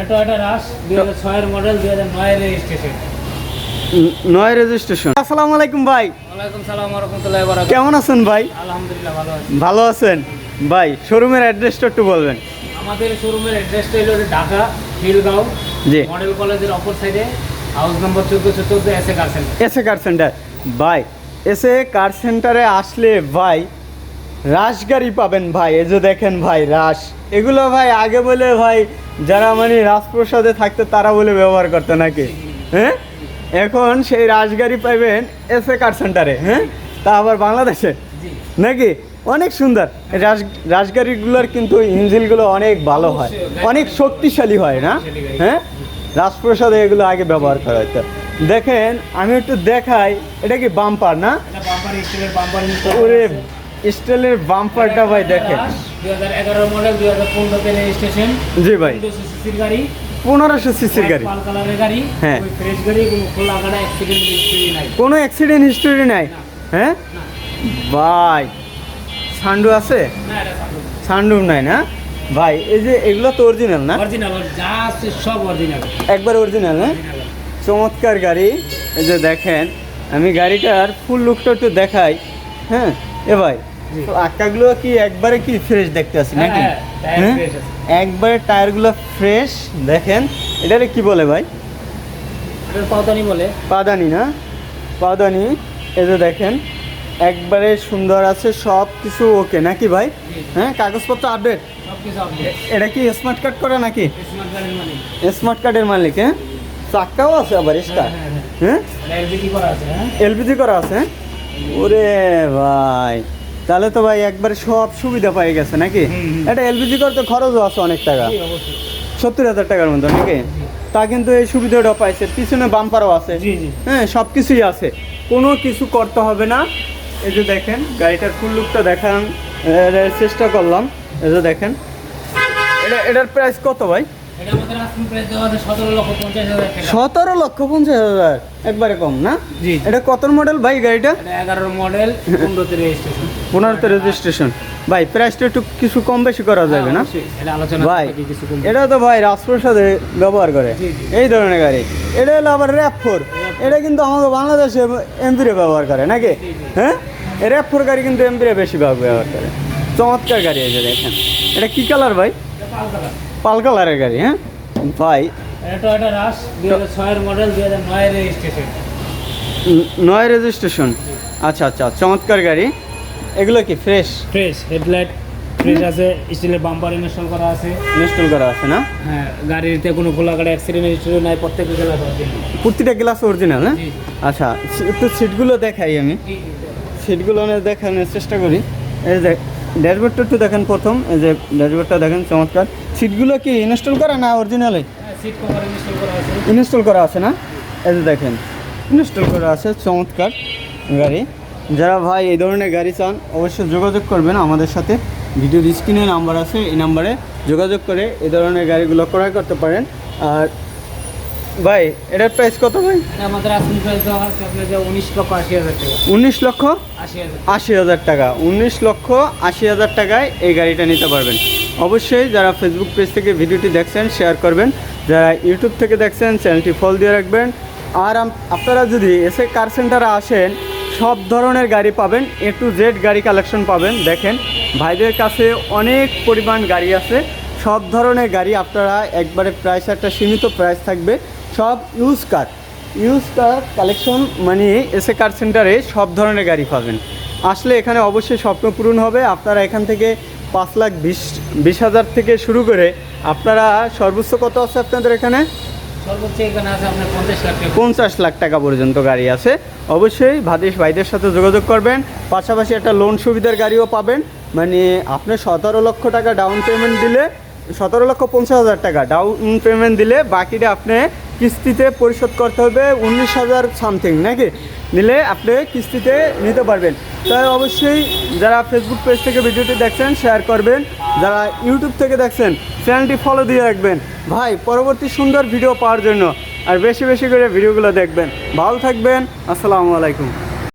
এটা model registration নয় registration আসসালামু আলাইকুম ভাই। ওয়ালাইকুম সালাম রহমতুল্লাহ বারাকাতুহু। কেমন আছেন ভাই? আলহামদুলিল্লাহ ভালো আছি। ভালো আছেন? ভাই শোরুমের অ্যাড্রেসটা একটু বলবেন। আমাদের শোরুমের অ্যাড্রেসটা হলো ঢাকা জি। মডেল কলেজের অপর সাইডে house number car centre car centre ভাই কার সেন্টারে আসলে ভাই রাশ গাড়ি পাবেন ভাই এই যে দেখেন ভাই রাশ। এগুলো ভাই আগে বলে ভাই যারা মানে রাজপ্রসাদে থাকতো তারা বলে ব্যবহার করতো নাকি? হ্যাঁ? এখন সেই রাজগাড়ি পাইবেন এস এ কার সেন্টারে হ্যাঁ? তা আবার বাংলাদেশে? নাকি? অনেক সুন্দর। রাজ রাজগাড়িগুলোর কিন্তু ইঞ্জিনগুলো অনেক ভালো হয়। অনেক শক্তিশালী হয় না? হ্যাঁ? রাজপ্রসাদে এগুলো আগে ব্যবহার করা হতো। দেখেন আমি একটু দেখাই এটা কি বাম্পার না? ওরে স্টিলের বাম্পারটা ভাই দেখেন। দুই হাজার এগারো মডেল দুই হাজার পনেরোতে রেজিস্ট্রেশন জি ভাই। সিসির গাড়ি। পনেরোশো সিসির গাড়ি। গাড়ি হ্যাঁ। ওই ফ্রেশ গাড়ি কোনো খোলা গাড়া অ্যাক্সিডেন্ট হিস্ট্রি নাই। কোনো অ্যাক্সিডেন্ট হিস্টোরি নাই। হ্যাঁ? ভাই সান্ডু আছে? না সান্ডু নাই না? ভাই এই যে এগুলো তো অরিজিনাল না? অরিজিনাল যা আছে সব অরিজিনাল একবার অরিজিনাল হ্যাঁ? চমৎকার গাড়ি। এই যে দেখেন আমি গাড়িটার ফুল লুকটা একটু দেখাই। হ্যাঁ? এ ভাই। তো আক্কাগুলো কি একবারে কি ফ্রেশ দেখতে আছি নাকি? হ্যাঁ, টায়ার হ্যাঁ? আছে। একবারে টায়ারগুলো ফ্রেশ দেখেন। এটারে কি বলে ভাই? পাওতানি বলে। পাদানি না? পাদানি এই যে দেখেন একবারে সুন্দর আছে সব কিছু ওকে নাকি ভাই? হ্যাঁ কাগজপত্র আপডেট এটা কি স্মার্ট কার্ড করে নাকি? স্মার্ট কার্ডের মালিক। হ্যাঁ? চাক্কাও আছে আবার স্টার হ্যাঁ, হ্যাঁ, হ্যাঁ। এটা করা আছে হ্যাঁ? এলপিজি করা আছে হ্যাঁ? ওরে ভাই। তাহলে তো ভাই একবারে সব সুবিধা পেয়ে গেছে নাকি। এটা এলপিজি করতে খরচও আছে অনেক টাকা। সত্তর হাজার টাকার মতো নাকি? তা কিন্তু এই সুবিধাটা পাইছে। পিছনে বাম্পারও আছে। হ্যাঁ সব কিছুই আছে। কোনো কিছু করতে হবে না। এই যে দেখেন গাড়িটার ফুল লুকটা দেখান। চেষ্টা করলাম। এই যে দেখেন। এটা এটার প্রাইস কত ভাই? এটা সতেরো লক্ষ পঞ্চাশ হাজার একবারে কম না? জি। এটা কত মডেল ভাই গাড়িটা? এটা মডেল পনেরোতে রেজিস্ট্রেশন পনেরোতে রেজিস্ট্রেশন ভাই প্রাইসটা একটু কিছু কম বেশি করা যাবে না? ভাই এটা তো ভাই রাজপ্রসাদে ব্যবহার করে। এই ধরনের গাড়ি। এটা হলো আবার র্যাপ ফোর এটা কিন্তু আমাদের বাংলাদেশে এমপিরে ব্যবহার করে নাকি। হ্যাঁ? র্যাপ ফোর গাড়ি কিন্তু এমপিরে বেশি ব্যবহার করে। চমৎকার গাড়ি দেখেন। এটা কি কালার ভাই? এটা পাল কালার পাল কালারের গাড়ি হ্যাঁ? ভাই। এটা টয়োটা রাশ দুই হাজার ছয়ের মডেল দুই হাজার নয়ের রেজিস্ট্রেশন নয় রেজিস্ট্রেশন আচ্ছা আচ্ছা চমৎকার গাড়ি। এগুলো কি ফ্রেশ ফ্রেশ হেডলাইট ফ্রেশ আছে স্টিলের বাম্পার ইনস্টল করা আছে। ইনস্টল করা আছে না? হ্যাঁ গাড়িতে কোনো খোলা গাড়ি অ্যাক্সিডেন্ট হিস্ট্রি নাই প্রত্যেকটা জেলা প্রতিটা গ্লাস অরিজিনাল হ্যাঁ। আচ্ছা একটু সিটগুলো দেখাই আমি। সিটগুলো অনেক দেখানোর চেষ্টা করি। এই যে ড্যাশবোর্ডটা একটু দেখেন প্রথম এই যে ড্যাশবোর্ডটা দেখেন চমৎকার। সিটগুলো কি ইনস্টল করা না অরিজিনালে ইনস্টল করা আছে। ইনস্টল করা আছে না? এই যে দেখেন ইনস্টল করা আছে চমৎকার গাড়ি। যারা ভাই এই ধরনের গাড়ি চান অবশ্যই যোগাযোগ করবেন আমাদের সাথে। ভিডিওর স্ক্রিনে নাম্বার আছে এই নাম্বারে যোগাযোগ করে এই ধরনের গাড়িগুলো ক্রয় করতে পারেন। আর ভাই এটার প্রাইস কত ভাই? আমাদের আস্কিং প্রাইস দেওয়া আছে আপনার যে উনিশ লক্ষ আশি হাজার টাকা। উনিশ লক্ষ আশি হাজার। টাকা। উনিশ লক্ষ আশি হাজার টাকায় এই গাড়িটা নিতে পারবেন। অবশ্যই যারা ফেসবুক পেজ থেকে ভিডিওটি দেখছেন শেয়ার করবেন। যারা ইউটিউব থেকে দেখছেন চ্যানেলটি ফলো দিয়ে রাখবেন। আর আপনারা যদি এসে কার সেন্টারে আসেন সব ধরনের গাড়ি পাবেন এ টু জেড গাড়ি কালেকশন পাবেন। দেখেন ভাইদের কাছে অনেক পরিমাণ গাড়ি আছে। সব ধরনের গাড়ি আপনারা একবারে প্রাইস একটা সীমিত প্রাইস থাকবে। সব use car use car collection মানে এসে কার সেন্টারে সব ধরনের গাড়ি পাবেন। আসলে এখানে অবশ্যই স্বপ্ন পূরণ হবে। আপনারা এখান থেকে পাঁচ লাখ বিশ বিশ হাজার থেকে শুরু করে আপনারা সর্বোচ্চ কত আছে আপনাদের এখানে? সর্বোচ্চ এখানে আছে আপনার পঞ্চাশ লাখ টাকা। পঞ্চাশ লাখ টাকা পর্যন্ত গাড়ি আছে। অবশ্যই ভাদেশ ভাইদের সাথে যোগাযোগ করবেন। পাশাপাশি একটা লোন সুবিধার গাড়িও পাবেন। মানে আপনি সতেরো লক্ষ টাকা ডাউন পেমেন্ট দিলে সতেরো লক্ষ পঞ্চাশ হাজার টাকা ডাউন পেমেন্ট দিলে বাকিটা আপনি কিস্তিতে পরিশোধ করতে হবে উনিশ হাজার সামথিং, নাকি? নিলে আপনি কিস্তিতে নিতে পারবেন। তাই অবশ্যই যারা ফেসবুক পেজ থেকে ভিডিওটি দেখছেন শেয়ার করবেন। যারা ইউটিউব থেকে দেখছেন চ্যানেলটি ফলো দিয়ে রাখবেন। ভাই, পরবর্তী সুন্দর ভিডিও পাওয়ার জন্য আর বেশি বেশি করে ভিডিওগুলো দেখবেন। ভালো থাকবেন, আসসালামু আলাইকুম।